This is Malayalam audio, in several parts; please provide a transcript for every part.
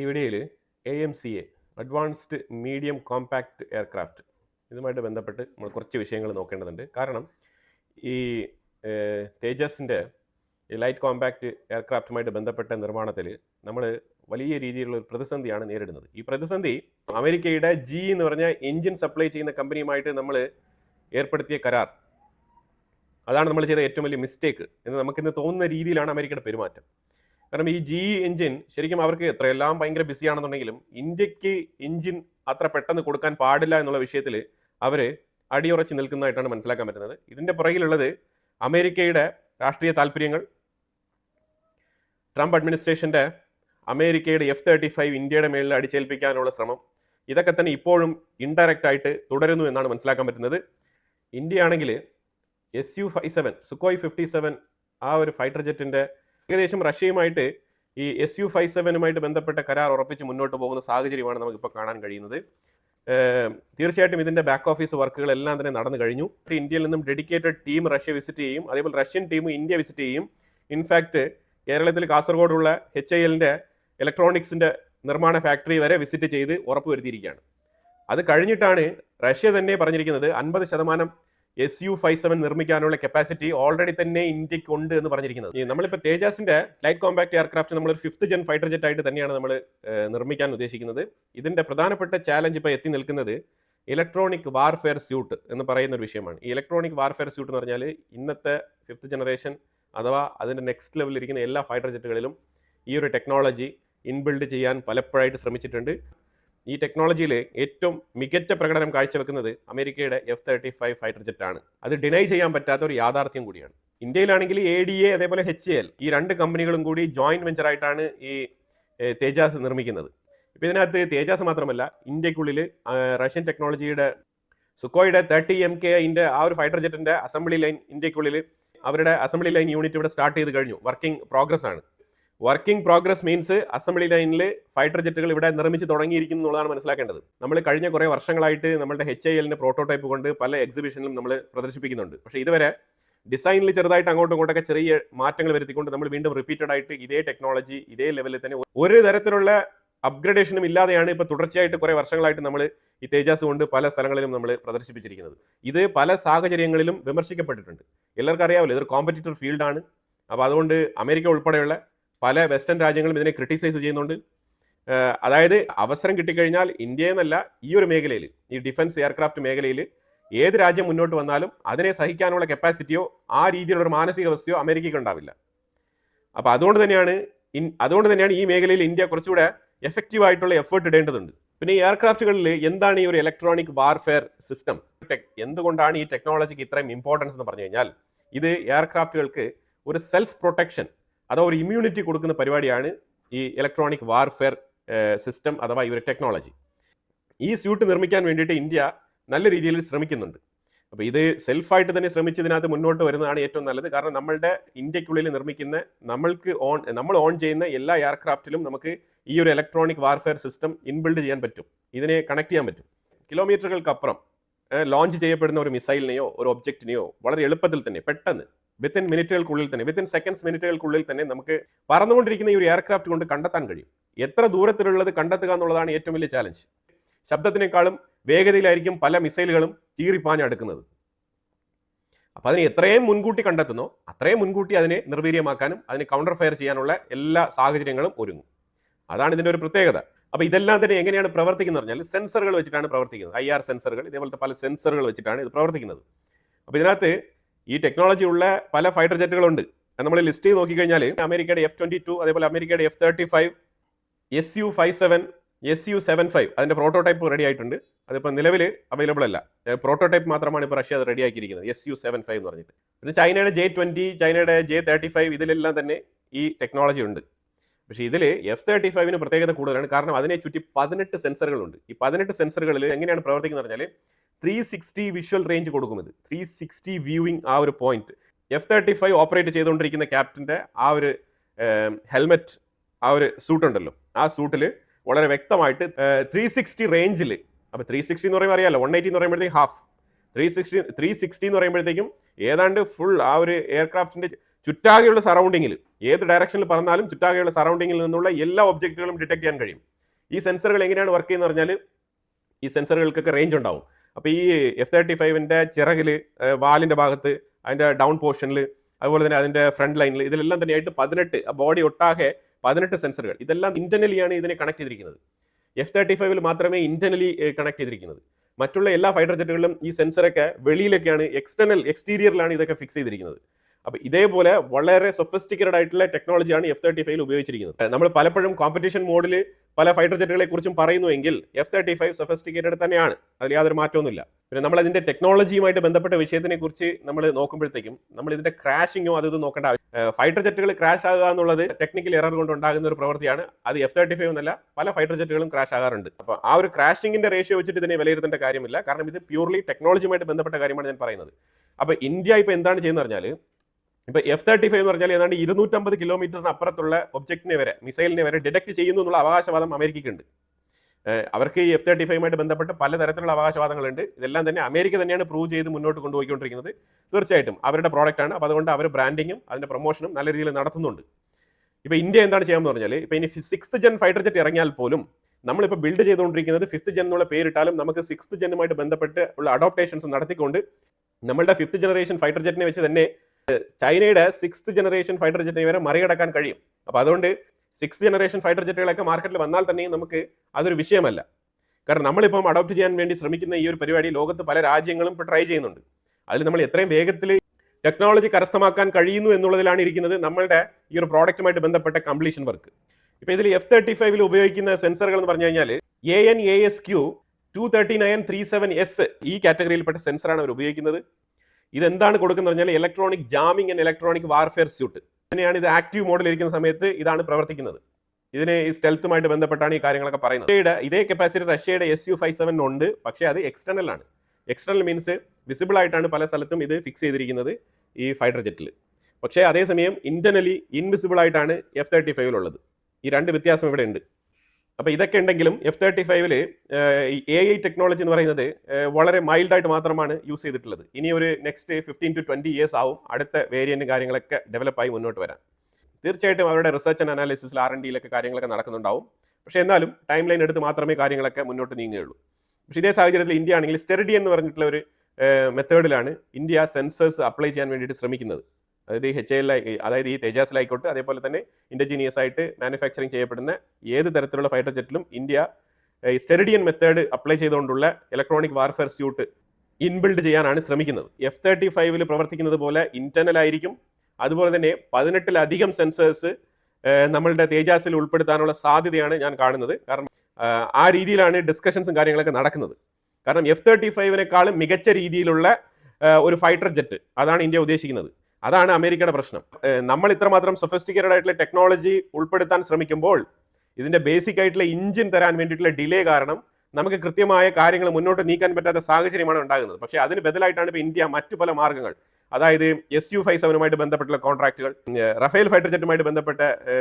ഈ വീഡിയോയിൽ A M C A advanced medium compact aircraft ഇതുമായിട്ട് ബന്ധപ്പെട്ട് നമ്മൾ കുറച്ച് വിഷയങ്ങൾ നോക്കേണ്ടതുണ്ട്. കാരണം ഈ തേജസിന്റെ ലൈറ്റ് കോമ്പാക്റ്റ് എയർക്രാഫ്റ്റുമായിട്ട് ബന്ധപ്പെട്ട നിർമ്മാണത്തിൽ നമ്മൾ വലിയ രീതിയിലുള്ള ഒരു പ്രതിസന്ധിയാണ് നേരിടുന്നത്. ഈ പ്രതിസന്ധി അമേരിക്കയുടെ ജി എന്ന് പറഞ്ഞ എഞ്ചിൻ സപ്ലൈ ചെയ്യുന്ന കമ്പനിയുമായിട്ട് നമ്മൾ ഏർപ്പെടുത്തിയ കരാർ. അതാണ് നമ്മൾ ചെയ്ത ഏറ്റവും വലിയ മിസ്റ്റേക്ക് എന്ന് നമുക്കിന്ന് തോന്നുന്ന രീതിയിലാണ് അമേരിക്കയുടെ പെരുമാറ്റം. കാരണം ഈ ജി എഞ്ചിൻ ശരിക്കും അവർക്ക് എത്രയെല്ലാം ഭയങ്കര ബിസി ആണെന്നുണ്ടെങ്കിലും ഇന്ത്യയ്ക്ക് എഞ്ചിൻ അത്ര പെട്ടെന്ന് കൊടുക്കാൻ പാടില്ല എന്നുള്ള വിഷയത്തിൽ അവർ അടിയുറച്ച് നിൽക്കുന്നതായിട്ടാണ് മനസ്സിലാക്കാൻ പറ്റുന്നത്. ഇതിന്റെ പുറകിലുള്ളത് അമേരിക്കയുടെ രാഷ്ട്രീയ താല്പര്യങ്ങൾ ട്രംപ് അഡ്മിനിസ്ട്രേഷന്റെ അമേരിക്കയുടെ എഫ് തേർട്ടി ഫൈവ് ഇന്ത്യയുടെ മേളിൽ അടിച്ചേൽപ്പിക്കാനുള്ള ശ്രമം ഇതൊക്കെ തന്നെ ഇപ്പോഴും ഇൻഡയറക്റ്റ് ആയിട്ട് തുടരുന്നു എന്നാണ് മനസ്സിലാക്കാൻ പറ്റുന്നത്. ഇന്ത്യ ആണെങ്കിൽ S U five seven Sukhoi fifty seven ആ ഒരു ഫൈറ്റർ ജെറ്റിന്റെ ഏകദേശം റഷ്യയുമായിട്ട് ഈ എസ് യു ഫൈവ് സെവനുമായിട്ട് ബന്ധപ്പെട്ട കരാർ ഉറപ്പിച്ച് മുന്നോട്ട് പോകുന്ന സാഹചര്യമാണ് നമുക്കിപ്പോൾ കാണാൻ കഴിയുന്നത്. തീർച്ചയായിട്ടും ഇതിന്റെ ബാക്ക് ഓഫീസ് വർക്കുകളെല്ലാം തന്നെ നടന്നു കഴിഞ്ഞു. ഇന്ത്യയിൽ നിന്നും ഡെഡിക്കേറ്റഡ് ടീം റഷ്യ വിസിറ്റ് ചെയ്യും. അതേപോലെ റഷ്യൻ ടീം ഇന്ത്യ വിസിറ്റ് ചെയ്യും. ഇൻഫാക്റ്റ് കേരളത്തിൽ കാസർഗോഡുള്ള എച്ച് ഐ എല്ലിന്റെ ഇലക്ട്രോണിക്സിന്റെ നിർമ്മാണ ഫാക്ടറി വരെ വിസിറ്റ് ചെയ്ത് ഉറപ്പുവരുത്തിയിരിക്കുകയാണ്. അത് കഴിഞ്ഞിട്ടാണ് റഷ്യ തന്നെ പറഞ്ഞിരിക്കുന്നത് അൻപത് ശതമാനം എസ് യു ഫൈവ് സെവൻ നിർമ്മിക്കാനുള്ള കപ്പാസിറ്റി ഓൾറെഡി തന്നെ ഇന്ത്യയ്ക്ക് ഉണ്ട് എന്ന് പറഞ്ഞിരിക്കുന്നത്. നമ്മളിപ്പോൾ തേജാസിന്റെ ലൈറ്റ് കോമ്പാക്ട് എയർക്രാഫ്റ്റ് നമ്മൾ ഒരു ഫിഫ്ത്ത് ജെൻ ഫൈറ്റർ ജെറ്റ് ആയിട്ട് തന്നെയാണ് നമ്മൾ നിർമ്മിക്കാൻ ഉദ്ദേശിക്കുന്നത്. ഇതിന്റെ പ്രധാനപ്പെട്ട ചാലഞ്ച് ഇപ്പോൾ എത്തി നിൽക്കുന്നത് ഇലക്ട്രോണിക് വാർഫെയർ സ്യൂട്ട് എന്ന് പറയുന്ന ഒരു വിഷയമാണ്. ഈ ഇലക്ട്രോണിക് വാർഫെയർ സ്യൂട്ട് എന്ന് പറഞ്ഞാൽ ഇന്നത്തെ ഫിഫ്ത്ത് ജനറേഷൻ അഥവാ അതിന്റെ നെക്സ്റ്റ് ലെവലിൽ ഇരിക്കുന്ന എല്ലാ ഫൈറ്റർ ജെറ്റുകളിലും ഈ ഒരു ടെക്നോളജി ഇൻബിൽഡ് ചെയ്യാൻ പലപ്പോഴായിട്ട് ശ്രമിച്ചിട്ടുണ്ട്. ഈ ടെക്നോളജിയിൽ ഏറ്റവും മികച്ച പ്രകടനം കാഴ്ചവെക്കുന്നത് അമേരിക്കയുടെ F thirty five fighter jet ആണ്. അത് ഡിനൈ ചെയ്യാൻ പറ്റാത്ത ഒരു യാഥാർത്ഥ്യം കൂടിയാണ്. ഇന്ത്യയിലാണെങ്കിൽ എ ഡി എ അതേപോലെ എച്ച് എൽ ഈ രണ്ട് കമ്പനികളും കൂടി ജോയിന്റ് വെഞ്ചർ ആയിട്ടാണ് ഈ തേജാസ് നിർമ്മിക്കുന്നത്. ഇപ്പം ഇതിനകത്ത് തേജാസ് മാത്രമല്ല ഇന്ത്യക്കുള്ളിൽ റഷ്യൻ ടെക്നോളജിയുടെ സുക്കോയുടെ തേർട്ടി എം കെ ഇന്റെ ആ ഒരു ഫൈറ്റർ ജെറ്റിന്റെ അസംബ്ലി ലൈൻ ഇന്ത്യക്കുള്ളിൽ അവരുടെ അസംബ്ലി ലൈൻ യൂണിറ്റ് ഇവിടെ സ്റ്റാർട്ട് ചെയ്ത് കഴിഞ്ഞു. വർക്കിംഗ് പ്രോഗ്രസ് ആണ്. വർക്കിംഗ് പ്രോഗ്രസ് മീൻസ് അസംബ്ലി ലൈനിൽ ഫൈറ്റർ ജെറ്റുകൾ ഇവിടെ നിർമ്മിച്ച് തുടങ്ങിയിരിക്കുന്നു എന്നുള്ളതാണ് മനസ്സിലാക്കേണ്ടത്. നമ്മൾ കഴിഞ്ഞ കുറേ വർഷങ്ങളായിട്ട് നമ്മുടെ എച്ച് ഐ എല്ലിന് പ്രോട്ടോടൈപ്പ് കൊണ്ട് പല എക്സിബിഷനിലും നമ്മൾ പ്രദർശിപ്പിക്കുന്നുണ്ട്. പക്ഷേ ഇതുവരെ ഡിസൈനിൽ ചെറുതായിട്ട് അങ്ങോട്ടും ഇങ്ങോട്ടൊക്കെ ചെറിയ മാറ്റങ്ങൾ വരുത്തിക്കൊണ്ട് നമ്മൾ വീണ്ടും റിപ്പീറ്റഡ് ആയിട്ട് ഇതേ ടെക്നോളജി ഇതേ ലെവലിൽ തന്നെ ഒരു തരത്തിലുള്ള അപ്ഗ്രഡേഷനും ഇല്ലാതെയാണ് ഇപ്പോൾ തുടർച്ചയായിട്ട് കുറേ വർഷങ്ങളായിട്ട് നമ്മൾ ഈ തേജാസ് കൊണ്ട് പല സ്ഥലങ്ങളിലും നമ്മൾ പ്രദർശിപ്പിച്ചിരിക്കുന്നത്. ഇത് പല സാഹചര്യങ്ങളിലും വിമർശിക്കപ്പെട്ടിട്ടുണ്ട്. എല്ലാവർക്കും അറിയാമല്ലോ ഇതൊരു കോമ്പറ്റീറ്റർ ഫീൽഡാണ് അപ്പോൾ അതുകൊണ്ട് അമേരിക്ക ഉൾപ്പെടെയുള്ള പല വെസ്റ്റേൺ രാജ്യങ്ങളും ഇതിനെ ക്രിട്ടിസൈസ് ചെയ്യുന്നുണ്ട്. അതായത് അവസരം കിട്ടിക്കഴിഞ്ഞാൽ ഇന്ത്യ എന്നല്ല ഈ ഒരു മേഖലയിൽ ഈ ഡിഫൻസ് എയർക്രാഫ്റ്റ് മേഖലയിൽ ഏത് രാജ്യം മുന്നോട്ട് വന്നാലും അതിനെ സഹിക്കാനുള്ള കപ്പാസിറ്റിയോ ആ രീതിയിലുള്ള ഒരു മാനസികാവസ്ഥയോ അമേരിക്കയ്ക്ക് ഉണ്ടാവില്ല. അപ്പോൾ അതുകൊണ്ട് തന്നെയാണ് ഇൻ- അതുകൊണ്ട് തന്നെയാണ് ഈ മേഖലയിൽ ഇന്ത്യ കുറച്ചുകൂടെ എഫക്റ്റീവ് ആയിട്ടുള്ള എഫേർട്ട് ഇടേണ്ടതുണ്ട്. പിന്നെ ഈ എയർക്രാഫ്റ്റുകളിൽ എന്താണ് ഈ ഒരു ഇലക്ട്രോണിക് വാർഫെയർ സിസ്റ്റം ടെക് എന്തുകൊണ്ടാണ് ഈ ടെക്നോളജിക്ക് ഇത്രയും ഇമ്പോർട്ടൻസ് എന്ന് പറഞ്ഞു കഴിഞ്ഞാൽ ഇത് എയർക്രാഫ്റ്റുകൾക്ക് ഒരു സെൽഫ് പ്രൊട്ടക്ഷൻ അഥവാ ഒരു ഇമ്മ്യൂണിറ്റി കൊടുക്കുന്ന പരിപാടിയാണ് ഈ ഇലക്ട്രോണിക് വാർഫെയർ സിസ്റ്റം അഥവാ ഈ ഒരു ടെക്നോളജി ഈ സ്യൂട്ട് നിർമ്മിക്കാൻ വേണ്ടിയിട്ട് ഇന്ത്യ നല്ല രീതിയിൽ ശ്രമിക്കുന്നുണ്ട്. അപ്പോൾ ഇത് സെൽഫായിട്ട് തന്നെ ശ്രമിച്ചതിനകത്ത് മുന്നോട്ട് വരുന്നതാണ് ഏറ്റവും നല്ലത്. കാരണം നമ്മളുടെ ഇന്ത്യക്കുള്ളിൽ നിർമ്മിക്കുന്ന നമ്മൾക്ക് ഓൺ നമ്മൾ ഓൺ ചെയ്യുന്ന എല്ലാ എയർക്രാഫ്റ്റിലും നമുക്ക് ഈ ഒരു ഇലക്ട്രോണിക് വാർഫെയർ സിസ്റ്റം ഇൻബിൽഡ് ചെയ്യാൻ പറ്റും. ഇതിനെ കണക്ട് ചെയ്യാൻ പറ്റും. കിലോമീറ്ററുകൾക്കപ്പുറം ലോഞ്ച് ചെയ്യപ്പെടുന്ന ഒരു മിസൈലിനെയോ ഒരു ഒബ്ജക്റ്റിനെയോ വളരെ എളുപ്പത്തിൽ തന്നെ പെട്ടെന്ന് വിത്തിൻ മിനിറ്റുകൾക്കുള്ളിൽ തന്നെ വിത്തിൻ സെക്കൻഡ്സ് മിനിറ്റുകൾക്കുള്ളിൽ തന്നെ നമുക്ക് പറന്നുകൊണ്ടിരിക്കുന്ന ഈ ഒരു എയർക്രാഫ്റ്റ് കൊണ്ട് കണ്ടെത്താൻ കഴിയും. എത്ര ദൂരത്തിലുള്ളത് കണ്ടെത്തുക എന്നുള്ളതാണ് ഏറ്റവും വലിയ ചാലഞ്ച് ശബ്ദത്തിനേക്കാളും വേഗതയിലായിരിക്കും പല മിസൈലുകളും ചീറിപ്പാഞ്ഞടുക്കുന്നത്. അപ്പോൾ അതിനെ എത്രയും മുൻകൂട്ടി കണ്ടെത്തുന്നോ അത്രയും മുൻകൂട്ടി അതിനെ നിർവീര്യമാക്കാനും അതിനെ കൗണ്ടർ ഫയർ ചെയ്യാനുള്ള എല്ലാ സാഹചര്യങ്ങളും ഒരുങ്ങും. അതാണ് ഇതിന്റെ ഒരു പ്രത്യേകത. അപ്പോൾ ഇതെല്ലാം തന്നെ എങ്ങനെയാണ് പ്രവർത്തിക്കുന്നത് പറഞ്ഞാൽ സെൻസറുകൾ വെച്ചിട്ടാണ് പ്രവർത്തിക്കുന്നത്. ഐ ആർ സെൻസറുകൾ ഇതേപോലത്തെ പല സെൻസറുകൾ വെച്ചിട്ടാണ് ഇത് പ്രവർത്തിക്കുന്നത്. അപ്പോൾ ഇതിനകത്ത് ഈ ടെക്നോളജി ഉള്ള പല ഫൈറ്റർ ജെറ്റുകളുണ്ട് നമ്മൾ ലിസ്റ്റ് ചെയ്ത് നോക്കിക്കഴിഞ്ഞാൽ അമേരിക്കയുടെ എഫ് ട്വന്റി ടു അതേപോലെ അമേരിക്കയുടെ F thirty five S U five seven S U seven five അതിന്റെ പ്രോട്ടോടൈപ്പ് റെഡി ആയിട്ടുണ്ട്. അതിപ്പോൾ നിലവിൽ അവൈലബിൾ അല്ല. പ്രോട്ടോടൈപ്പ് മാത്രമാണ് ഇപ്പോൾ റഷ്യ അത് റെഡി ആക്കിയിരിക്കുന്നത്. എസ് യു സെവൻ ഫൈവ് എന്ന് പറഞ്ഞിട്ട്. പിന്നെ ചൈനയുടെ ജെ ട്വന്റി ചൈനയുടെ ജെ തേർട്ടി ഫൈവ് ഇതിലെല്ലാം തന്നെ ഈ ടെക്നോളജി ഉണ്ട്. പക്ഷേ ഇതിൽ എഫ് തേർട്ടി ഫൈവിന് പ്രത്യേകത കൂടുതലാണ്. കാരണം അതിനെ ചുറ്റി പതിനെട്ട് സെൻസറുകളുണ്ട് ഈ പതിനെട്ട് സെൻസറുകളിൽ എങ്ങനെയാണ് പ്രവർത്തിക്കുന്നത് പറഞ്ഞാൽ ത്രീ സിക്സ്റ്റി വിഷ്വൽ റേഞ്ച് കൊടുക്കും ഇത് ത്രീ സിക്സ്റ്റി വ്യൂവിങ് ആ ഒരു point F thirty five operate ചെയ്തുകൊണ്ടിരിക്കുന്ന ക്യാപ്റ്റന്റെ ആ ഒരു ഹെൽമെറ്റ് ആ ഒരു സൂട്ട് ഉണ്ടല്ലോ. ആ സൂട്ടിൽ വളരെ വ്യക്തമായിട്ട് ത്രീ സിക്സ്റ്റി റേഞ്ചിൽ അപ്പോൾ ത്രീ സിക്സ്റ്റി എന്ന് പറയുമ്പോൾ അറിയാലോ വൺ എയ്റ്റി എന്ന് പറയുമ്പോഴത്തേക്കും half three sixty three sixty എന്ന് പറയുമ്പോഴത്തേക്കും ഏതാണ്ട് ഫുൾ ആ ഒരു എയർക്രാഫ്റ്റിന്റെ ചുറ്റാകെയുള്ള സറൗണ്ടിങ്ങിൽ ഏത് ഡയറക്ഷനിൽ പറഞ്ഞാലും ചുറ്റാകെയുള്ള സറൗണ്ടിങ്ങിൽ നിന്നുള്ള എല്ലാ ഒബ്ജക്റ്റുകളും ഡിറ്റക്ട് ചെയ്യാൻ കഴിയും. ഈ സെൻസറുകൾ എങ്ങനെയാണ് വർക്ക് ചെയ്യുന്നത് പറഞ്ഞാൽ ഈ സെൻസറുകൾക്കൊക്കെ റേഞ്ച് ഉണ്ടാവും. അപ്പോൾ ഈ എഫ് തേർട്ടി ഫൈവിന്റെ ചിറകിൽ വാലിന്റെ ഭാഗത്ത് അതിന്റെ ഡൗൺ പോർഷനിൽ അതുപോലെ തന്നെ അതിന്റെ ഫ്രണ്ട് ലൈനിൽ ഇതിലെല്ലാം തന്നെയായിട്ട് പതിനെട്ട് ബോഡി ഒട്ടാകെ പതിനെട്ട് സെൻസറുകൾ ഇതെല്ലാം ഇന്റർനലിയാണ് ഇതിനെ കണക്ട് ചെയ്തിരിക്കുന്നത്. എഫ് തേർട്ടി ഫൈവിൽ മാത്രമേ ഇന്റർനലി കണക്ട് ചെയ്തിരിക്കുന്നത്. മറ്റുള്ള എല്ലാ ഫൈറ്റർ ജെറ്റുകളിലും ഈ സെൻസറൊക്കെ വെളിയിലൊക്കെയാണ് എക്സ്റ്റേണൽ എക്സ്റ്റീരിയറിലാണ് ഇതൊക്കെ ഫിക്സ് ചെയ്തിരിക്കുന്നത്. അപ്പോൾ ഇതേപോലെ വളരെ സൊഫിസ്റ്റിക്കേറ്റഡ് ആയിട്ടുള്ള ടെക്നോളജിയാണ് എഫ് തേർട്ടി ഫൈവിൽ ഉപയോഗിച്ചിരിക്കുന്നത്. നമ്മൾ പലപ്പോഴും കോമ്പറ്റീഷൻ മോഡിൽ പല ഫൈറ്റർ ജെറ്റുകളെ കുറിച്ചും പറയുന്നുവെങ്കിൽ എഫ് തേർട്ടി ഫൈവ് സഫസ്റ്റിക്കേറ്റഡ് തന്നെയാണ്. അതിൽ യാതൊരു മാറ്റമൊന്നുമില്ല പിന്നെ നമ്മൾ അതിന്റെ ടെക്നോളജിയുമായിട്ട് ബന്ധപ്പെട്ട വിഷയത്തിനെ കുറിച്ച് നമ്മൾ നോക്കുമ്പോഴത്തേക്കും നമ്മൾ ഇതിന്റെ ക്രാഷിങ്ങോ അത് നോക്കേണ്ട ആവശ്യം ഫൈറ്റർ ജെറ്റുകൾ ക്രാഷ് ആകുക എന്നുള്ളത് ടെക്നിക്കൽ എറർ കൊണ്ട് ഉണ്ടാകുന്ന ഒരു പ്രവൃത്തിയാണ്. അത് എഫ് തേർട്ടി ഫൈവ് എന്നല്ല പല ഫൈറ്റർ ജെറ്റുകളും ക്രാഷ് ആകാറുണ്ട്. അപ്പോൾ ആ ഒരു ക്രാഷിങ്ങിന്റെ റേഷ്യോ വെച്ചിട്ട് ഇതിനെ വിലയിരുത്തേണ്ട കാര്യമില്ല. കാരണം ഇത് പ്യൂർലി ടെക്നോളജിയുമായിട്ട് ബന്ധപ്പെട്ട കാര്യമാണ് ഞാൻ പറയുന്നത്. അപ്പോൾ ഇന്ത്യ ഇപ്പോൾ എന്താണ് ചെയ്യുന്നത് പറഞ്ഞാൽ ഇപ്പൊ എഫ് തേർട്ടി ഫൈവ് എന്ന് പറഞ്ഞാൽ ഏതാണ്ട് ഇരുന്നൂറ്റമ്പത് കിലോമീറ്ററിന് അപ്പുറത്തുള്ള ഒബ്ജക്റ്റിനെ വരെ മിസൈലിനെ വരെ ഡിറ്റക്ട് ചെയ്യുന്നു എന്നുള്ള അവകാശവാദം അമേരിക്കയ്ക്കുണ്ട്. അവർക്ക് ഈ എഫ് തേർട്ടി ഫൈവുമായിട്ട് ബന്ധപ്പെട്ട് പലതരത്തിലുള്ള അവകാശവാദങ്ങളുണ്ട്. ഇതെല്ലാം തന്നെ അമേരിക്ക തന്നെയാണ് പ്രൂവ് ചെയ്ത് മുന്നോട്ട് കൊണ്ടുപോയിക്കൊണ്ടിരിക്കുന്നത്. തീർച്ചയായിട്ടും അവരുടെ പ്രോഡക്റ്റ് ആണ്. അപ്പോൾ അതുകൊണ്ട് അവർ ബ്രാൻഡിങ്ങും അതിന്റെ പ്രൊമോഷനും നല്ല രീതിയിൽ നടത്തുന്നുണ്ട്. ഇപ്പോൾ ഇന്ത്യ എന്താണ് ചെയ്യാമെന്ന് പറഞ്ഞാൽ ഇപ്പോൾ ഇനി സിക്സ്ത് ജെൻ ഫൈറ്റർ ജെറ്റ് ഇറങ്ങിയാൽ പോലും നമ്മളിപ്പോൾ ബിൽഡ് ചെയ്തുകൊണ്ടിരിക്കുന്നത് ഫിഫ്ത്ത് ജെൻ എന്നുള്ള പേരിട്ടാലും നമുക്ക് സിക്സ്ത് ജെന്നുമായിട്ട് ബന്ധപ്പെട്ട് ഉള്ള അഡോപ്റ്റേഷൻസ് നടത്തിക്കൊണ്ട് നമ്മളുടെ ഫിഫ്ത്ത് ജനറേഷൻ ഫൈറ്റർ ജെറ്റിനെ വെച്ച് തന്നെ ചൈനയുടെ സിക്സ്ത് ജനറേഷൻ ഫൈറ്റർ ജെറ്റിനെ വരെ മറികടക്കാൻ കഴിയും. അപ്പോൾ അതുകൊണ്ട് സിക്സ് ജനറേഷൻ ഫൈറ്റർ ജെറ്റുകളൊക്കെ മാർക്കറ്റിൽ വന്നാൽ തന്നെയും നമുക്ക് അതൊരു വിഷയമല്ല. കാരണം നമ്മളിപ്പം അഡോപ്റ്റ് ചെയ്യാൻ വേണ്ടി ശ്രമിക്കുന്ന ഈ ഒരു പരിപാടി ലോകത്ത് പല രാജ്യങ്ങളും ഇപ്പോൾ ട്രൈ ചെയ്യുന്നുണ്ട്. അതിൽ നമ്മൾ എത്രയും വേഗത്തിൽ ടെക്നോളജി കരസ്ഥമാക്കാൻ കഴിയുന്നു എന്നുള്ളതിലാണ് ഇരിക്കുന്നത് നമ്മളുടെ ഈ ഒരു പ്രോഡക്റ്റുമായിട്ട് ബന്ധപ്പെട്ട കംപ്ലീഷൻ വർക്ക് ഇപ്പോൾ ഇതിൽ എഫ് തേർട്ടി ഫൈവിൽ ഉപയോഗിക്കുന്ന സെൻസറുകൾ എന്ന് പറഞ്ഞു കഴിഞ്ഞാൽ A N A S Q two thirty nine three seven S ഈ കാറ്റഗറിയിൽപ്പെട്ട സെൻസറാണ് അവർ ഉപയോഗിക്കുന്നത്. ഇതെന്താണ് കൊടുക്കുന്നത് പറഞ്ഞാൽ electronic jamming and electronic warfare suite തന്നെയാണ് ഇത് ആക്റ്റീവ് മോഡിൽ ഇരിക്കുന്ന സമയത്ത് ഇതാണ് പ്രവർത്തിക്കുന്നത്. ഇതിനെ ഈ സ്റ്റെൽത്തുമായിട്ട് ബന്ധപ്പെട്ടാണ് ഈ കാര്യങ്ങളൊക്കെ പറയുന്നത്. റഷ്യയുടെ ഇതേ കപ്പാസിറ്റി റഷ്യയുടെ എസ് യു ഫൈവ് സെവൻ ഉണ്ട് പക്ഷേ അത് എക്സ്റ്റേണൽ ആണ്. എക്സ്റ്റേണൽ മീൻസ് വിസിബിൾ ആയിട്ടാണ് പല സ്ഥലത്തും ഇത് ഫിക്സ് ചെയ്തിരിക്കുന്നത് ഈ ഫൈറ്റർ ജെറ്റിൽ പക്ഷേ അതേസമയം ഇന്റർനലി ഇൻവിസിബിൾ ആയിട്ടാണ് എഫ് തേർട്ടി ഫൈവിലുള്ളത് ഈ രണ്ട് വ്യത്യാസം ഇവിടെ ഉണ്ട്. അപ്പോൾ ഇതൊക്കെ ഉണ്ടെങ്കിലും എഫ് തേർട്ടി ഫൈവിൽ എ ഐ ടെക്നോളജി എന്ന് പറയുന്നത് വളരെ വളരെ മൈൽഡായിട്ട് മാത്രമാണ് യൂസ് ചെയ്തിട്ടുള്ളത്. ഇനി ഒരു next fifteen to twenty years ആവും അടുത്ത വേരിയന്റ് കാര്യങ്ങളൊക്കെ ഡെവലപ്പായി മുന്നോട്ട് വരാൻ. തീർച്ചയായിട്ടും അവരുടെ റിസർച്ച് ആൻഡ് അനാലിസിസിൽ ആർ എൻ ഡിയിലൊക്കെ കാര്യങ്ങളൊക്കെ നടക്കുന്നുണ്ടാവും. പക്ഷേ എന്നാലും ടൈം ലൈൻ എടുത്ത് മാത്രമേ കാര്യങ്ങളൊക്കെ മുന്നോട്ട് നീങ്ങുകയുള്ളൂ. പക്ഷേ ഇതേ സാഹചര്യത്തിൽ ഇന്ത്യ ആണെങ്കിൽ സ്റ്റെറിഡി എന്ന് പറഞ്ഞിട്ടുള്ള ഒരു മെത്തേഡിലാണ് ഇന്ത്യ സെൻസേഴ്സ് അപ്ലൈ ചെയ്യാൻ വേണ്ടിയിട്ട് ശ്രമിക്കുന്നത്. അതായത് ഈ എച്ച് എൽ അതായത് ഈ തേജാസിലായിക്കോട്ടെ അതേപോലെ തന്നെ ഇൻഡജീനിയസ് ആയിട്ട് മാനുഫാക്ചറിങ് ചെയ്യപ്പെടുന്ന ഏത് തരത്തിലുള്ള ഫൈറ്റർ ജെറ്റിലും ഇന്ത്യ സ്റ്റെറിഡിയൻ മെത്തേഡ് അപ്ലൈ ചെയ്തുകൊണ്ടുള്ള ഇലക്ട്രോണിക് വാർഫെയർ സ്യൂട്ട് ഇൻബിൽഡ് ചെയ്യാനാണ് ശ്രമിക്കുന്നത്. എഫ് തേർട്ടി ഫൈവിൽ പ്രവർത്തിക്കുന്നത് പോലെ ഇന്റർണൽ ആയിരിക്കും. അതുപോലെ തന്നെ പതിനെട്ടിലധികം സെൻസേഴ്സ് നമ്മളുടെ തേജാസിൽ ഉൾപ്പെടുത്താനുള്ള സാധ്യതയാണ് ഞാൻ കാണുന്നത്. കാരണം ആ രീതിയിലാണ് ഡിസ്കഷൻസും കാര്യങ്ങളൊക്കെ നടക്കുന്നത്. കാരണം എഫ് തേർട്ടി ഫൈവിനേക്കാളും മികച്ച രീതിയിലുള്ള ഒരു ഫൈറ്റർ ജെറ്റ് അതാണ് ഇന്ത്യ ഉദ്ദേശിക്കുന്നത്. അതാണ് അമേരിക്കയുടെ പ്രശ്നം. നമ്മൾ ഇത്രമാത്രം സൊഫിസ്റ്റിക്കേറ്റഡ് ആയിട്ടുള്ള ടെക്നോളജി ഉൾപ്പെടുത്താൻ ശ്രമിക്കുമ്പോൾ ഇതിന്റെ ബേസിക് ആയിട്ടുള്ള ഇഞ്ചിൻ തരാൻ വേണ്ടിയിട്ടുള്ള ഡിലേ കാരണം നമുക്ക് കൃത്യമായ കാര്യങ്ങൾ മുന്നോട്ട് നീക്കാൻ പറ്റാത്ത സാഹചര്യമാണ് ഉണ്ടാകുന്നത്. പക്ഷേ അതിന് ബദലായിട്ടാണ് ഇപ്പോൾ ഇന്ത്യ മറ്റു പല മാർഗങ്ങൾ അതായത് എസ് യു ഫൈവ് സെവനുമായിട്ട് ബന്ധപ്പെട്ടുള്ള കോൺട്രാക്റ്റുകൾ റഫേൽ ഫൈറ്റർ ജെറ്റുമായി ബന്ധപ്പെട്ട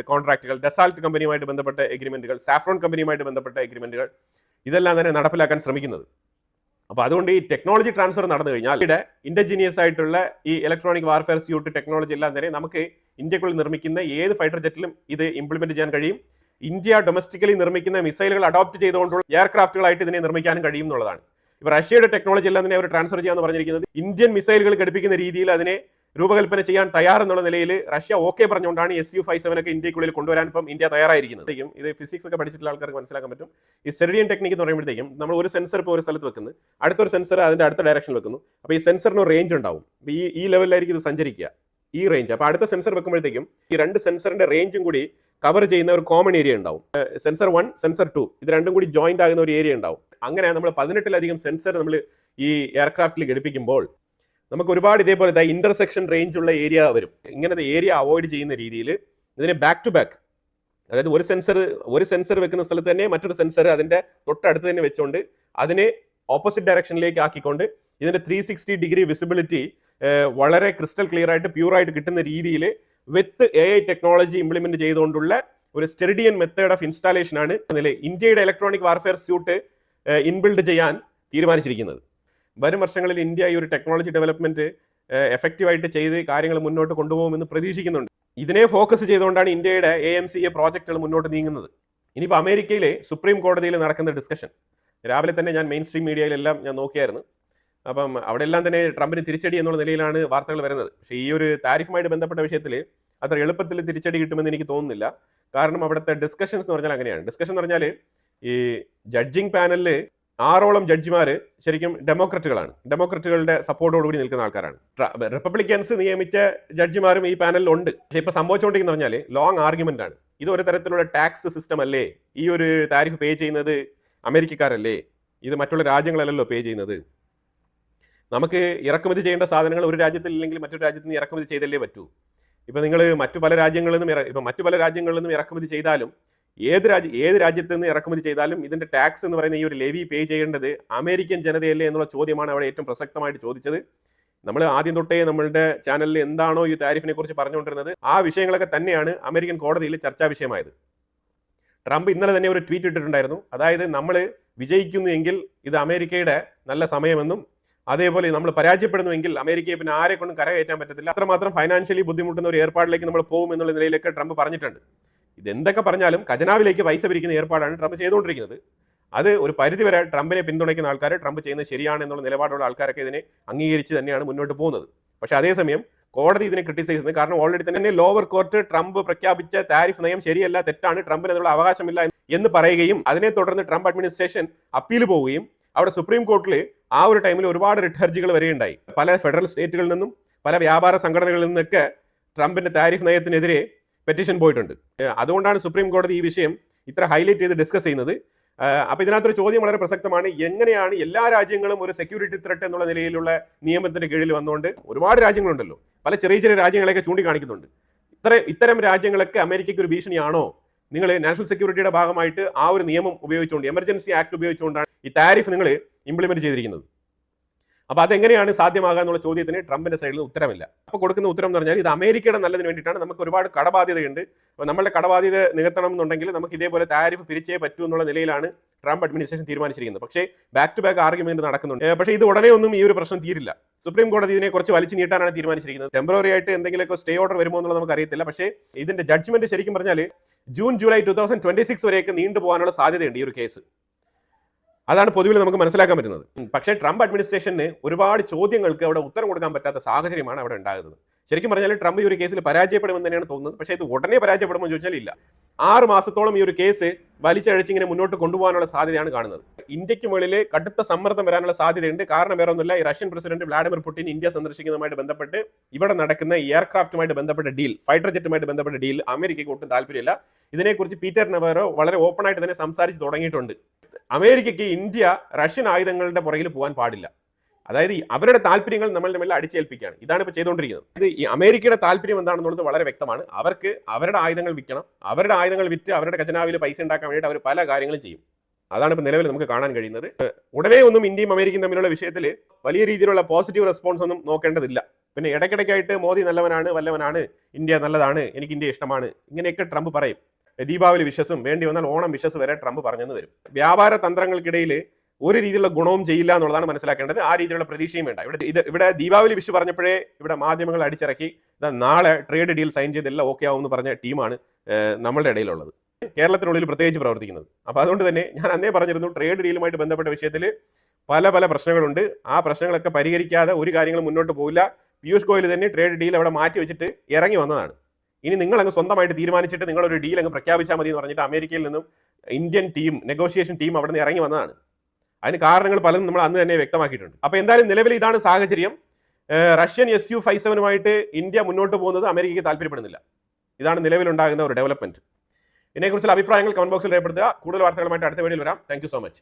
കോൺട്രാക്ടുകൾ ഡെസാൾട്ട് കമ്പനിയുമായിട്ട് ബന്ധപ്പെട്ട എഗ്രിമെന്റുകൾ സാഫ്രോൺ കമ്പനിയുമായിട്ട് ബന്ധപ്പെട്ട എഗ്രിമെന്റുകൾ ഇതെല്ലാം തന്നെ നടപ്പിലാക്കാൻ ശ്രമിക്കുന്നത്. അപ്പോൾ അതുകൊണ്ട് ഈ ടെക്നോളജി ട്രാൻസ്ഫർ നടന്നു കഴിഞ്ഞാൽ ഇവിടെ ഇൻഡജീനിയസ് ആയിട്ടുള്ള ഈ ഇലക്ട്രോണിക് വാർഫെയർ സ്യൂട്ട് ടെക്നോളജി എല്ലാം തന്നെ നമുക്ക് ഇന്ത്യക്കുള്ളിൽ നിർമ്മിക്കുന്ന ഏത് ഫൈറ്റർ ജെറ്റിലും ഇത് ഇംപ്ലിമെന്റ് ചെയ്യാൻ കഴിയും. ഇന്ത്യ ഡൊമസ്റ്റിക്കലി നിർമ്മിക്കുന്ന മിസൈലുകൾ അഡോപ്റ്റ് ചെയ്തുകൊണ്ടുള്ള എയർക്രാഫ്റ്റുകളായിട്ട് ഇതിനെ നിർമ്മിക്കാനും കഴിയും എന്നുള്ളതാണ്. ഇപ്പോൾ റഷ്യയുടെ ടെക്നോളജി എല്ലാം തന്നെ അവർ ട്രാൻസ്ഫർ ചെയ്യാന്ന് പറഞ്ഞിരിക്കുന്നത്. ഇന്ത്യൻ മിസൈലുകൾ ഘടിപ്പിക്കുന്ന രീതിയിൽ അതിനെ രൂപകൽപ്പന ചെയ്യാൻ തയ്യാറെന്നുള്ള നിലയിൽ റഷ്യ ഓക്കെ പറഞ്ഞുകൊണ്ടാണ് എസ് യു ഫൈവ് സെവൻ ഒക്കെ ഇന്ത്യക്കുള്ളിൽ കൊണ്ടുവരാൻ ഇപ്പം ഇന്ത്യ തയ്യാറായിരിക്കുന്നത്. ഇത് ഫിസിക്സ് ഒക്കെ പഠിച്ചിട്ടുള്ള ആൾക്കാർക്ക് മനസ്സിലാക്കാൻ പറ്റും. ഈ സ്റ്റെറിഡിയൻ ടെക്നിക്ക് എന്ന് പറയുമ്പോഴത്തേക്കും നമ്മൾ ഒരു സെൻസർ ഇപ്പോൾ ഒരു സ്ഥലത്ത് വെക്കുന്നു. അടുത്തൊരു സെൻസർ അതിന്റെ അടുത്ത ഡയറക്ഷനിൽ വെക്കുന്നു. അപ്പോൾ ഈ സെൻസറിന് റേഞ്ച് ഉണ്ടാവും. അപ്പോൾ ഈ ഈ ലെവലിലായിരിക്കും ഇത് സഞ്ചരിക്കുക. ഈ റേഞ്ച് അപ്പോൾ അടുത്ത സെൻസർ വെക്കുമ്പോഴത്തേക്കും ഈ രണ്ട് സെൻസറിന്റെ റേഞ്ചും കൂടി കവർ ചെയ്യുന്ന ഒരു കോമൺ ഏരിയ ഉണ്ടാവും. സെൻസർ വൺ സെൻസർ ടു ഇത് രണ്ടും കൂടി ജോയിന്റ് ആകുന്ന ഒരു ഏരിയ ഉണ്ടാവും. അങ്ങനെ നമ്മൾ പതിനെട്ടിലധികം സെൻസർ നമ്മൾ ഈ എയർക്രാഫ്റ്റിൽ ഘടിപ്പിക്കുമ്പോൾ നമുക്ക് ഒരുപാട് ഇതേപോലെ ഇതേപോലത്തെ ഇന്റർസെക്ഷൻ റേഞ്ച് ഉള്ള ഏരിയ വരും. ഇങ്ങനത്തെ ഏരിയ അവോയ്ഡ് ചെയ്യുന്ന രീതിയിൽ ഇതിനെ ബാക്ക് ടു ബാക്ക് അതായത് ഒരു സെൻസർ ഒരു സെൻസർ വെക്കുന്ന സ്ഥലത്ത് തന്നെ മറ്റൊരു സെൻസർ അതിന്റെ തൊട്ടടുത്ത് തന്നെ വെച്ചുകൊണ്ട് അതിനെ ഓപ്പോസിറ്റ് ഡയറക്ഷനിലേക്ക് ആക്കിക്കൊണ്ട് ഇതിന്റെ ത്രീ സിക്സ്റ്റി ഡിഗ്രി വിസിബിലിറ്റി വളരെ ക്രിസ്റ്റൽ ക്ലിയർ ആയിട്ട് പ്യൂർ ആയിട്ട് കിട്ടുന്ന രീതിയിൽ with A I technology implement ചെയ്തുകൊണ്ടുള്ള ഒരു സ്റ്റെഡിയൻ മെത്തേഡ് ഓഫ് ഇൻസ്റ്റാലേഷൻ ആണ് ഇന്ത്യയുടെ ഇലക്ട്രോണിക് വാർഫെയർ സ്യൂട്ട് ഇൻബിൽഡ് ചെയ്യാൻ തീരുമാനിച്ചിരിക്കുന്നത്. വരും വർഷങ്ങളിൽ ഇന്ത്യ ഈ ഒരു ടെക്നോളജി ഡെവലപ്മെന്റ് എഫക്റ്റീവായിട്ട് ചെയ്ത് കാര്യങ്ങൾ മുന്നോട്ട് കൊണ്ടുപോകുമെന്ന് പ്രതീക്ഷിക്കുന്നുണ്ട്. ഇതിനെ ഫോക്കസ് ചെയ്തുകൊണ്ടാണ് ഇന്ത്യയുടെ എ എം സി എ പ്രോജക്റ്റുകൾ മുന്നോട്ട് നീങ്ങുന്നത്. ഇനിയിപ്പോൾ അമേരിക്കയിലെ സുപ്രീം കോടതിയിൽ നടക്കുന്ന ഡിസ്കഷൻ രാവിലെ തന്നെ ഞാൻ മെയിൻ സ്ട്രീം മീഡിയയിലെല്ലാം ഞാൻ നോക്കിയായിരുന്നു. അപ്പം അവിടെ എല്ലാം തന്നെ ട്രംപിന് തിരിച്ചടി എന്നുള്ള നിലയിലാണ് വാർത്തകൾ വരുന്നത്. പക്ഷേ ഈ ഒരു താരിഫുമായിട്ട് ബന്ധപ്പെട്ട വിഷയത്തിൽ അത്ര എളുപ്പത്തിൽ തിരിച്ചടി കിട്ടുമെന്ന് എനിക്ക് തോന്നുന്നില്ല. കാരണം അവിടുത്തെ ഡിസ്കഷൻസ് എന്ന് പറഞ്ഞാൽ അങ്ങനെയാണ്. ഡിസ്കഷൻ എന്ന് പറഞ്ഞാൽ ഈ ജഡ്ജിങ് പാനലിൽ ആറോളം ജഡ്ജിമാർ ശരിക്കും ഡെമോക്രറ്റുകളാണ്. ഡെമോക്രറ്റുകളുടെ സപ്പോർട്ടോടുകൂടി നിൽക്കുന്ന ആൾക്കാരാണ്. റിപ്പബ്ലിക്കൻസ് നിയമിച്ച ജഡ്ജിമാരും ഈ പാനലിൽ ഉണ്ട് പക്ഷേ ഇപ്പോൾ സംഭവിച്ചുകൊണ്ടിരിക്കുന്ന പറഞ്ഞാൽ ലോങ് ആർഗ്യുമെന്റ് ആണ്. ഇത് ഒരു തരത്തിലുള്ള ടാക്സ് സിസ്റ്റം അല്ലേ? ഈ ഒരു താരിഫ് പേ ചെയ്യുന്നത് അമേരിക്കക്കാരല്ലേ? ഇത് മറ്റുള്ള രാജ്യങ്ങളല്ലല്ലോ പേ ചെയ്യുന്നത്. നമുക്ക് ഇറക്കുമതി ചെയ്യേണ്ട സാധനങ്ങൾ ഒരു രാജ്യത്തിൽ ഇല്ലെങ്കിൽ മറ്റൊരു രാജ്യത്ത് നിന്ന് ഇറക്കുമതി ചെയ്തല്ലേ പറ്റൂ? ഇപ്പം നിങ്ങൾ മറ്റു പല രാജ്യങ്ങളിൽ നിന്നും ഇറ- ഇപ്പം മറ്റു പല രാജ്യങ്ങളിൽ നിന്നും ഇറക്കുമതി ചെയ്താലും ഏത് രാജ്യ ഏത് രാജ്യത്ത് നിന്ന് ഇറക്കുമതി ചെയ്താലും ഇതിന്റെ ടാക്സ് എന്ന് പറയുന്ന ഈ ഒരു ലെവി പേ ചെയ്യേണ്ടത് അമേരിക്കൻ ജനതയല്ലേ എന്നുള്ള ചോദ്യമാണ് അവിടെ ഏറ്റവും പ്രസക്തമായിട്ട് ചോദിച്ചത്. നമ്മൾ ആദ്യം തൊട്ടേ നമ്മളുടെ ചാനലിൽ എന്താണോ ഈ താരിഫിനെ കുറിച്ച് പറഞ്ഞുകൊണ്ടിരുന്നത് ആ വിഷയങ്ങളൊക്കെ തന്നെയാണ് അമേരിക്കൻ കോടതിയിൽ ചർച്ചാ വിഷയമായത്. ട്രംപ് ഇന്നലെ തന്നെ ഒരു ട്വീറ്റ് ഇട്ടിട്ടുണ്ടായിരുന്നു. അതായത് നമ്മൾ വിജയിക്കുന്നു എങ്കിൽ ഇത് അമേരിക്കയുടെ നല്ല സമയമെന്നും അതേപോലെ നമ്മൾ പരാജയപ്പെടുന്നുവെങ്കിൽ അമേരിക്കയെ പിന്നെ ആരെ കൊണ്ടും കരകയറ്റാൻ പറ്റത്തില്ല. അത്രമാത്രം ഫൈനാൻഷ്യലി ബുദ്ധിമുട്ടുന്ന ഒരു ഏർപ്പാടിലേക്ക് നമ്മൾ പോകും എന്നുള്ള നിലയിലൊക്കെ ട്രംപ് പറഞ്ഞിട്ടുണ്ട്. ഇതെന്തൊക്കെ പറഞ്ഞാലും ഖജനാവിലേക്ക് പൈസ പിരിക്കുന്ന ഏർപ്പാടാണ് ട്രംപ് ചെയ്തുകൊണ്ടിരിക്കുന്നത്. അത് ഒരു പരിധിവരെ ട്രംപിനെ പിന്തുണയ്ക്കുന്ന ആൾക്കാർ ട്രംപ് ചെയ്യുന്നത് ശരിയാണ് എന്നുള്ള നിലപാടുള്ള ആൾക്കാരൊക്കെ ഇതിനെ അംഗീകരിച്ച് തന്നെയാണ് മുന്നോട്ട് പോകുന്നത്. പക്ഷേ അതേസമയം കോടതി ഇതിനെ ക്രിട്ടിസൈസ് ചെയ്യുന്നത് കാരണം ഓൾറെഡി തന്നെ ലോവർ കോർട്ട് ട്രംപ് പ്രഖ്യാപിച്ച താരിഫ് നയം ശരിയല്ല തെറ്റാണ് ട്രംപിന് അതിനുള്ള അവകാശമില്ല എന്ന് പറയുകയും അതിനെ തുടർന്ന് ട്രംപ് അഡ്മിനിസ്ട്രേഷൻ അപ്പീൽ പോവുകയും അവിടെ സുപ്രീം കോർട്ടിൽ ആ ഒരു ടൈമിൽ ഒരുപാട് റിട്ടർജികൾ വരെയുണ്ടായി പല ഫെഡറൽ സ്റ്റേറ്റുകളിൽ നിന്നും പല വ്യാപാര സംഘടനകളിൽ നിന്നൊക്കെ ട്രംപിന്റെ താരിഫ് നയത്തിനെതിരെ പെറ്റീഷൻ പോയിട്ടുണ്ട്. അതുകൊണ്ടാണ് സുപ്രീം കോടതി ഈ വിഷയം ഇത്ര ഹൈലൈറ്റ് ചെയ്ത് ഡിസ്കസ് ചെയ്യുന്നത്. അപ്പോൾ അപ്പൊ ഇതിനകത്തൊരു ചോദ്യം വളരെ പ്രസക്തമാണ്. എങ്ങനെയാണ് എല്ലാ രാജ്യങ്ങളും ഒരു സെക്യൂരിറ്റി ത്രെട്ട് എന്നുള്ള നിലയിലുള്ള നിയമത്തിന്റെ കീഴിൽ വന്നുകൊണ്ട് ഒരുപാട് രാജ്യങ്ങളുണ്ടല്ലോ. പല ചെറിയ ചെറിയ രാജ്യങ്ങളെയൊക്കെ ചൂണ്ടിക്കാണിക്കുന്നുണ്ട്. ഇത്ര ഇത്തരം രാജ്യങ്ങളൊക്കെ അമേരിക്കയ്ക്ക് ഒരു ഭീഷണിയാണോ? നിങ്ങൾ നാഷണൽ സെക്യൂരിറ്റിയുടെ ഭാഗമായിട്ട് ആ ഒരു നിയമം ഉപയോഗിച്ചുകൊണ്ട് എമർജൻസി ആക്ട് ഉപയോഗിച്ചുകൊണ്ടാണ് ഈ താരിഫ് നിങ്ങൾ ഇംപ്ലിമെന്റ് ചെയ്തിരിക്കുന്നത്. അപ്പൊ അതെങ്ങനെയാണ് സാധ്യമാകുക എന്നുള്ള ചോദ്യത്തിന് ട്രംപിന്റെ സൈഡിൽ ഉത്തരമില്ല. അപ്പോൾ കൊടുക്കുന്ന ഉത്തരം എന്ന് പറഞ്ഞാൽ ഇത് അമേരിക്കയുടെ നല്ലതിന് വേണ്ടിയിട്ടാണ്. നമുക്ക് ഒരുപാട് കടബാധ്യതയുണ്ട്. അപ്പോൾ നമ്മളുടെ കടബാധ്യത നികത്തണം എന്നുണ്ടെങ്കിൽ നമുക്ക് ഇതേപോലെ താരിഫ് പിരിച്ചേ പറ്റൂ എന്നുള്ള നിലയിലാണ് ട്രംപ് അഡ്മിനിസ്ട്രേഷൻ തീരുമാനിച്ചിരിക്കുന്നത്. പക്ഷേ ബാക്ക് ടു ബാക്ക് ആർഗ്യുമെന്റ് നടക്കുന്നുണ്ട്. പക്ഷേ ഇത് ഉടനെ ഒന്നും ഈ ഒരു പ്രശ്നം തീരില്ല. സുപ്രീം കോടതി ഇതിനെ കുറച്ച് വലിച്ചു നീട്ടാനാണ് തീരുമാനിച്ചിരിക്കുന്നത്. ടെമ്പററി ആയിട്ട് എന്തെങ്കിലുമൊക്കെ സ്റ്റേ ഓർഡർ വരുമോ എന്നുള്ളത് നമുക്ക് അറിയത്തില്ല. പക്ഷേ ഇതിന്റെ ജഡ്ജ്മെന്റ് ശരിക്കും പറഞ്ഞാൽ June July two thousand twenty six വരെയൊക്കെ നീണ്ടു പോകാനുള്ള സാധ്യതയുണ്ട് ഈ ഒരു കേസ് അതാണ് പൊതുവിൽ നമുക്ക് മനസ്സിലാക്കാൻ പറ്റുന്നത്. പക്ഷേ ട്രംപ് അഡ്മിനിസ്ട്രേഷന് ഒരുപാട് ചോദ്യങ്ങൾക്ക് അവിടെ ഉത്തരം കൊടുക്കാൻ പറ്റാത്ത സാഹചര്യമാണ് അവിടെ ഉണ്ടാകുന്നത്. ശരിക്കും പറഞ്ഞാൽ ട്രംപ് ഈ ഒരു കേസിൽ പരാജയപ്പെടുമെന്ന് തന്നെയാണ് തോന്നുന്നത്. പക്ഷേ ഇത് ഉടനെ പരാജയപ്പെടുമെന്ന് ചോദിച്ചാൽ ഇല്ല. ആറ് മാസത്തോളം ഈ ഒരു കേസ് വലിച്ചഴിച്ചിങ്ങനെ മുന്നോട്ട് കൊണ്ടുപോകാനുള്ള സാധ്യതയാണ് കാണുന്നത്. ഇന്ത്യയ്ക്ക് മുകളിൽ കടുത്ത സമ്മർദ്ദം വരാനുള്ള സാധ്യതയുണ്ട്. കാരണം വേറെ ഒന്നുമില്ല ഈ Russian president Vladimir Putin India സന്ദർശിക്കുന്നതുമായിട്ട് ബന്ധപ്പെട്ട് ഇവിടെ നടക്കുന്ന എയർക്രാഫ്റ്റുമായിട്ട് ബന്ധപ്പെട്ട ഡീൽ ഫൈറ്റർ ജെറ്റുമായിട്ട് ബന്ധപ്പെട്ട ഡീൽ അമേരിക്കയ്ക്ക് ഒട്ടും താല്പര്യമില്ല. ഇതിനെക്കുറിച്ച് പീറ്റർ നവറോ വളരെ ഓപ്പണായിട്ട് തന്നെ സംസാരിച്ച് തുടങ്ങിയിട്ടുണ്ട്. അമേരിക്കയ്ക്ക് ഇന്ത്യ റഷ്യൻ ആയുധങ്ങളുടെ പുറകിൽ പോകാൻ പാടില്ല. അതായത് അവരുടെ താല്പര്യങ്ങൾ നമ്മളുടെ മേലെ അടിച്ചേൽപ്പിക്കുകയാണ്. ഇതാണ് ഇപ്പോൾ ചെയ്തുകൊണ്ടിരിക്കുന്നത്. ഇത് ഈ അമേരിക്കയുടെ താല്പര്യം എന്താണെന്നുള്ളത് വളരെ വ്യക്തമാണ്. അവർക്ക് അവരുടെ ആയുധങ്ങൾ വിൽക്കണം. അവരുടെ ആയുധങ്ങൾ വിറ്റ് അവരുടെ ഖജനാവിൽ പൈസ ഉണ്ടാക്കാൻ വേണ്ടിയിട്ട് അവർ പല കാര്യങ്ങളും ചെയ്യും. അതാണ് ഇപ്പോൾ നിലവിൽ നമുക്ക് കാണാൻ കഴിയുന്നത്. ഉടനെ ഒന്നും ഇന്ത്യയും അമേരിക്കയും തമ്മിലുള്ള വിഷയത്തിൽ വലിയ രീതിയിലുള്ള പോസിറ്റീവ് റെസ്പോൺസ് ഒന്നും നോക്കേണ്ടതില്ല. പിന്നെ ഇടയ്ക്കിടയ്ക്കായിട്ട് മോദി നല്ലവനാണ് വല്ലവനാണ് ഇന്ത്യ നല്ലതാണ് എനിക്ക് ഇന്ത്യ ഇഷ്ടമാണ് ഇങ്ങനെയൊക്കെ ട്രംപ് പറയും. ദീപാവലി വിശ്വസും വേണ്ടി വന്നാൽ ഓണം വിശ്വസ് വരെ ട്രംപ് പറഞ്ഞെന്ന് വരും. വ്യാപാര തന്ത്രങ്ങൾക്കിടയിൽ ഒരു രീതിയിലുള്ള ഗുണവും ചെയ്യില്ല എന്നുള്ളതാണ് മനസ്സിലാക്കേണ്ടത്. ആ രീതിയിലുള്ള പ്രതീക്ഷയും വേണ്ട. ഇവിടെ ഇത് ഇവിടെ ദീപാവലി വിഷു പറഞ്ഞപ്പോഴേ ഇവിടെ മാധ്യമങ്ങൾ അടിച്ചിറക്കി നാളെ ട്രേഡ് ഡീൽ സൈൻ ചെയ്തെല്ലാം ഓക്കെ ആവും എന്ന് പറഞ്ഞ ടീമാണ് നമ്മളുടെ ഇടയിലുള്ളത്. കേരളത്തിനുള്ളിൽ പ്രത്യേകിച്ച് പ്രവർത്തിക്കുന്നത്. അപ്പോൾ അതുകൊണ്ട് തന്നെ ഞാൻ അന്നേ പറഞ്ഞിരുന്നു ട്രേഡ് ഡീലുമായിട്ട് ബന്ധപ്പെട്ട വിഷയത്തിൽ പല പല പ്രശ്നങ്ങളുണ്ട്. ആ പ്രശ്നങ്ങളൊക്കെ പരിഹരിക്കാതെ ഒരു കാര്യങ്ങളും മുന്നോട്ട് പോകില്ല പീയൂഷ് ഗോയൽ തന്നെ ട്രേഡ് ഡീൽ അവിടെ മാറ്റി വെച്ചിട്ട് ഇറങ്ങി വന്നതാണ്. ഇനി നിങ്ങൾ അങ്ങ് സ്വന്തമായിട്ട് തീരുമാനിച്ചിട്ട് നിങ്ങളൊരു ഡീൽ അങ്ങ് പ്രഖ്യാപിച്ചാൽ മതി എന്ന് പറഞ്ഞിട്ട് അമേരിക്കയിൽ നിന്നും ഇന്ത്യൻ ടീം നെഗോഷിയേഷൻ ടീം അവിടെ നിന്ന് ഇറങ്ങി വന്നതാണ്. അതിന് കാരണങ്ങൾ പലതും നമ്മൾ അന്ന് തന്നെ വ്യക്തമാക്കിയിട്ടുണ്ട്. അപ്പോൾ എന്തായാലും നിലവിൽ ഇതാണ് സാഹചര്യം. റഷ്യൻ എസ് യു ഫൈവ് സെവനുമായിട്ട് ഇന്ത്യ മുന്നോട്ട് പോകുന്നത് അമേരിക്കയ്ക്ക് താല്പര്യപ്പെടുന്നില്ല. ഇതാണ് നിലവിലുണ്ടാകുന്ന ഒരു ഡെവലപ്മെന്റ് ഇതിനെക്കുറിച്ചുള്ള അഭിപ്രായങ്ങൾ കമന്റ് ബോക്സിൽ രേഖപ്പെടുത്തുക. കൂടുതൽ വാർത്തകളുമായിട്ട് അടുത്ത വീഡിയോയിൽ വരാം. Thank so much